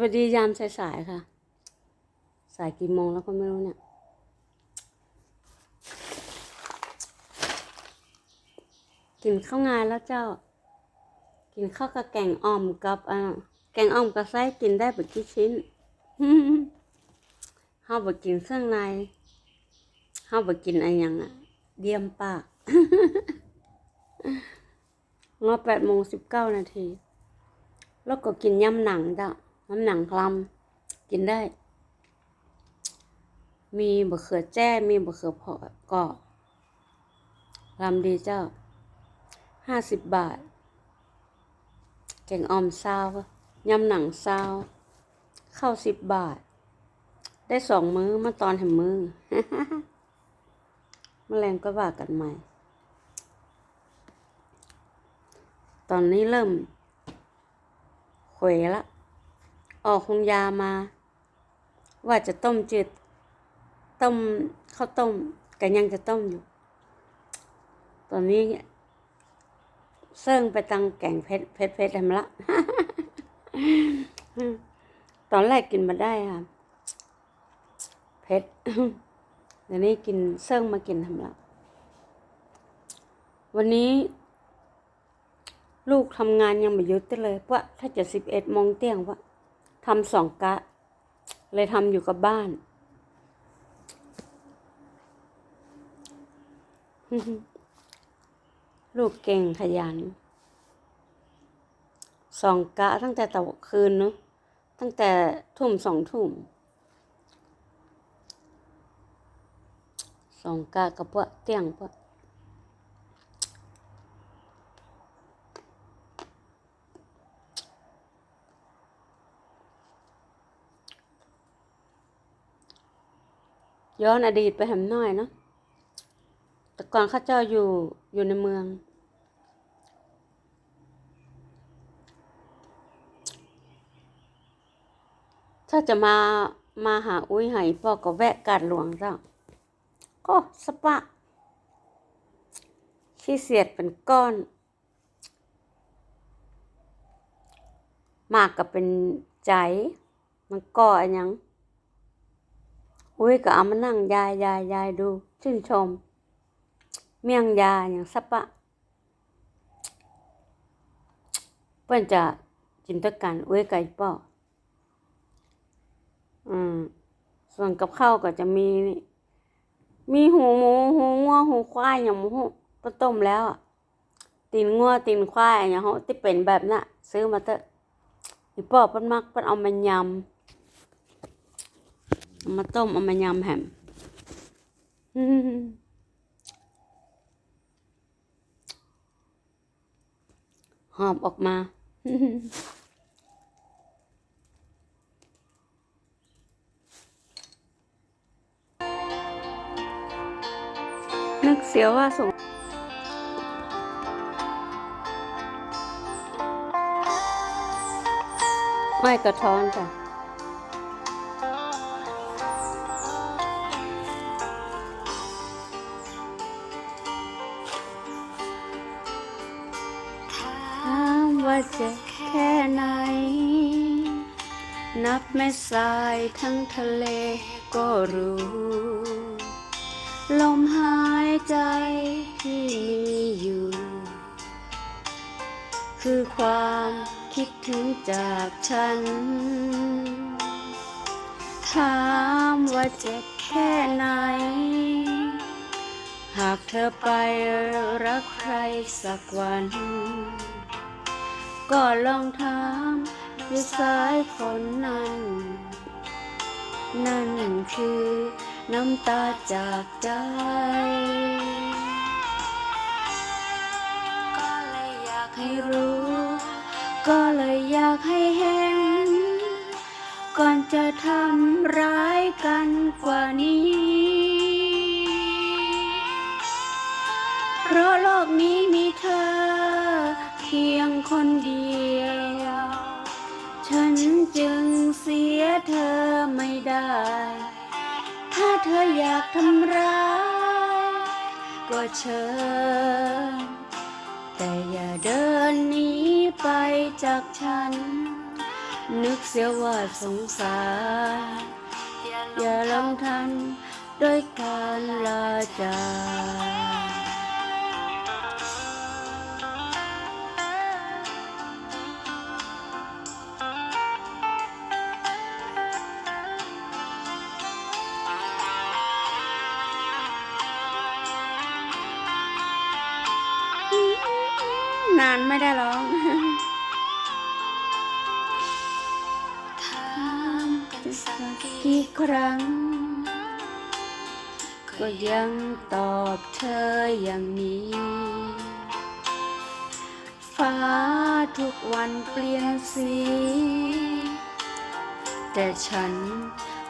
วัสดียามสายๆค่ะ สายกี่โมงแล้วก็ไม่รู้เนี่ย กินข้าวงานแล้วเจ้า กินข้าวกับแกงอ่อมกับอ่าแกงอ่อมกับไส้กินได้แบบกี่ชิ้นเฮาบ่กินเครื่องในเฮาบ่กินอะไรอย่างอะเดียมปากงอแปดโมงสิบเก้านาที แล้วก็กินยำหนังจ้า น้ำหนังคลำกินได้ มีบะเขือแจ้ มีบะเขือเผาะก็ลำดีเจ้าห้าสิบบาท แกงออมซาวยำหนังซาวข้าวสิบบาท ได้สองมื้อมาตอนแห่มือแมลงก็ว่ากันใหม่ ตอนนี้เริ่มเขวละ ออกคงยามา ว่าจะต้มจืด ต้มข้าวต้มกันยังจะต้มอยู่ ตอนนี้เซิ่งไปตังแกงเพชรเพชรเพชรทำละ ตอนแรกกินมาได้ค่ะ เพชรเดี๋ยวนี้กินเซิ่งมากินทำละ วันนี้ ลูกทำงานยังไม่ยุดเลยเพราะถ้าจะสิบเอ็ดโมงเที่ยงวะ ทำสองกะ เลยทำอยู่กับบ้าน ลูกเก่งขยัน สองกะตั้งแต่ตะวันคืนเนาะตั้งแต่ทุ่มสองทุ่ม สองกะกับพวกเตียงพวก ย้อนอดีตไปแหมน้อยเนาะแต่ก่อนข้าเจ้าอยู่อยู่ในเมือง ถ้าจะมามาหาอุ้ยหายพ่อก็แวะกาดหลวงเจ้าก็สปะขี้เสียดเป็นก้อน มากกับเป็นใจ มันก่ออันยัง อุ้ยก็เอามานั่งยายยายยายดู ชื่นชม เมียงยาอย่างสัปะเพื่อนจะจินตกันอุ้ยไก่ป้ออืมส่วนกับข้าวก็จะมี มีหูหมูหูงัวหูควายอย่างหมูปต้มแล้วตีนงัวตีนควายอย่างเขาที่เป็นแบบน่ะ ซื้อมาเถอะอีปอเปิ้นมักเปิ้นเอามายำ เอามาต้มเอามายำแหมหอบออกมา นึกเสียวว่าส่งไม่กระท้อนจ้ะ ว่าเจะแค่ไหน นับแม่สายทั้งทะเลก็รู้ ลมหายใจที่มีอยู่ คือความคิดถึงจากฉัน ถามว่าเจ็บแค่ไหน หากเธอไปรักใครสักวัน ก็ลองถามด้วยสายฝนนั้น นั่นคือน้ำตาจากใจ ก็เลยอยากให้รู้ ก็เลยอยากให้เห็น ก่อนจะทำร้ายกันกว่านี้ เพราะโลกนี้มีเธอ เพียงคนเดียว เธอไม่ได้ ถ้าเธออยากทำร้าย ก็เชิญ แต่อย่าเดินหนีไปจากฉัน นึกเสียว่าสงสาร อย่าลงทันด้วยการลาจากานไม่ได้ร้องถามกันสักกี่กี่ครั้ง ก็ยังตอบเธออย่างนี้ ฟ้าทุกวันเปลี่ยนสี แต่ฉัน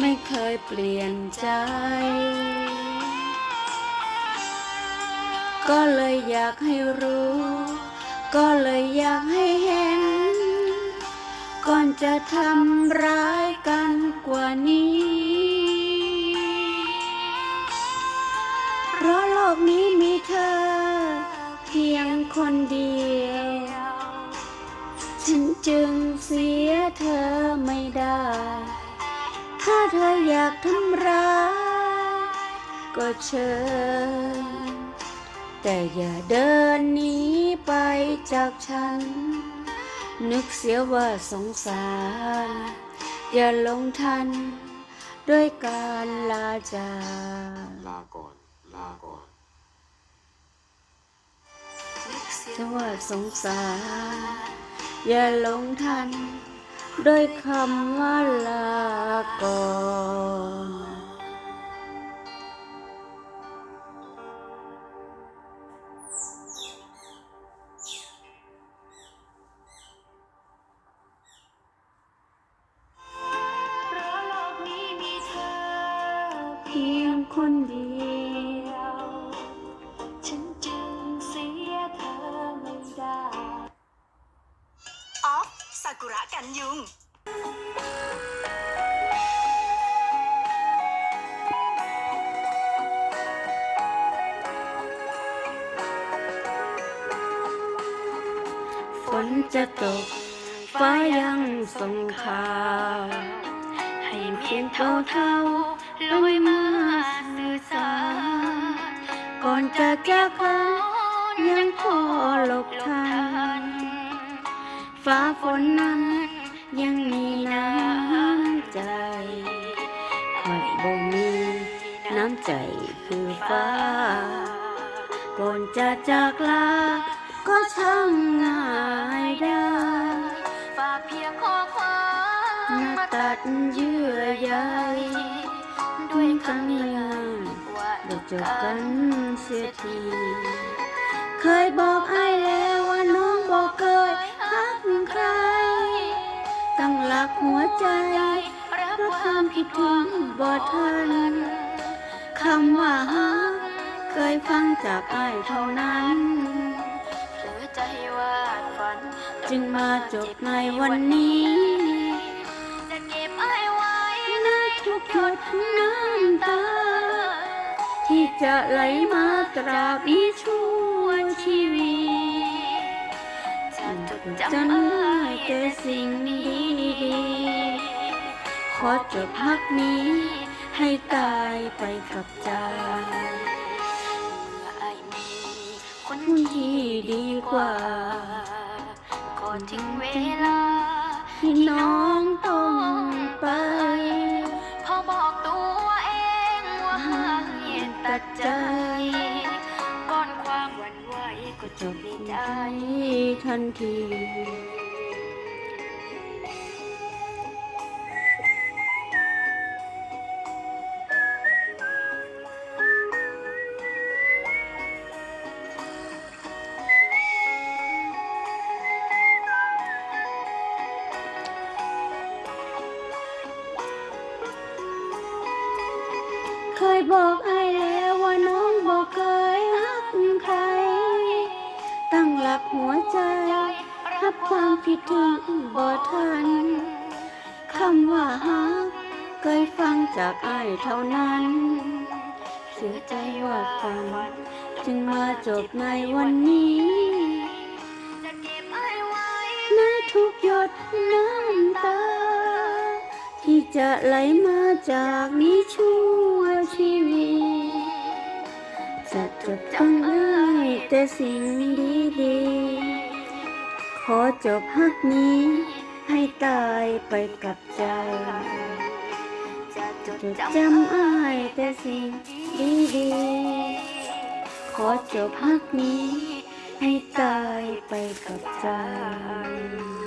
ไม่เคยเปลี่ยนใจก็เลยอยากให้รู้ ก็เลยอยากให้เห็น ก่อนจะทำร้ายกันกว่านี้ เพราะโลกนี้มีเธอ เพียงคนเดียว ฉันจึงเสียเธอไม่ได้ ถ้าเธออยากทำร้าย ก็เชิญ แต่อย่าเดินหนีไปจากฉัน นึกเสียว่าสงสาร อย่าลงทัน ด้วยการลาจากลาก่อน ลาก่อนนึกเสียเสียว่าสงสาร อย่าลงทัน ด้วยคำว่าลาก่อน ยุง ฝนจะตก ฟ้ายังส่งข่าวให้เพียงเท่าเท่าลอยมาสื่อสารก่อนจะจากกันยังพอหลบทันฟ้าฝนนั้น ยังมีน้ำใจคอยบ่มีน้ำใจคือฟ้า ก่อนจะจากลา ก็ช่างง่ายได้ฝากเพียงข้อความมาตัดเยื่อใยด้วยคำนิยามว่าว่าได้จเจบอกันเสียทีที เคยบอกไอ้ ตั้งหลักหัวใจ รับเพราะความคิดถึงบ่ทันคำว่าฮักเคยฟังจากไอ้ายเท่านั้นเผลอใจวาดฝัน จึงมาจบในวันนี้ จะเก็บไอ้ไว้นาทุกหยดน้ำตา ที่จะไหลมาตราบนี้ชั่วชีวิต จำได้ไอ้แต่สิ่งดีๆขอจบพักนี้ ให้ตายไปกับใจไอ้มีคนที่ที่ดีกว่า ก่อนถึงเวลา ที่น้องต้องไป พอบอกตัวเองว่าให้ตัดใจ ทันที เคยบอกไอ หัวใจ รับความคิดถึงบ่ทัน คำว่าฮักเคยฟังจากไอ้ายเท่านั้น เสียใจว่ากันจึงมาจบในวันนี้จะเก็บไอ้ไว้แม้ทุกหยดน้ำตา ที่จะไหลมาจากนี้ชั่วชีวิตจะจดจำเอ้ยแต่สิ่งดีๆ ขอจบฮักนี้ ให้ตายไปกับใจจะจดจำอายแต่สิ่งดีๆขอจบฮักนี้ ให้ตายไปกับใจใจ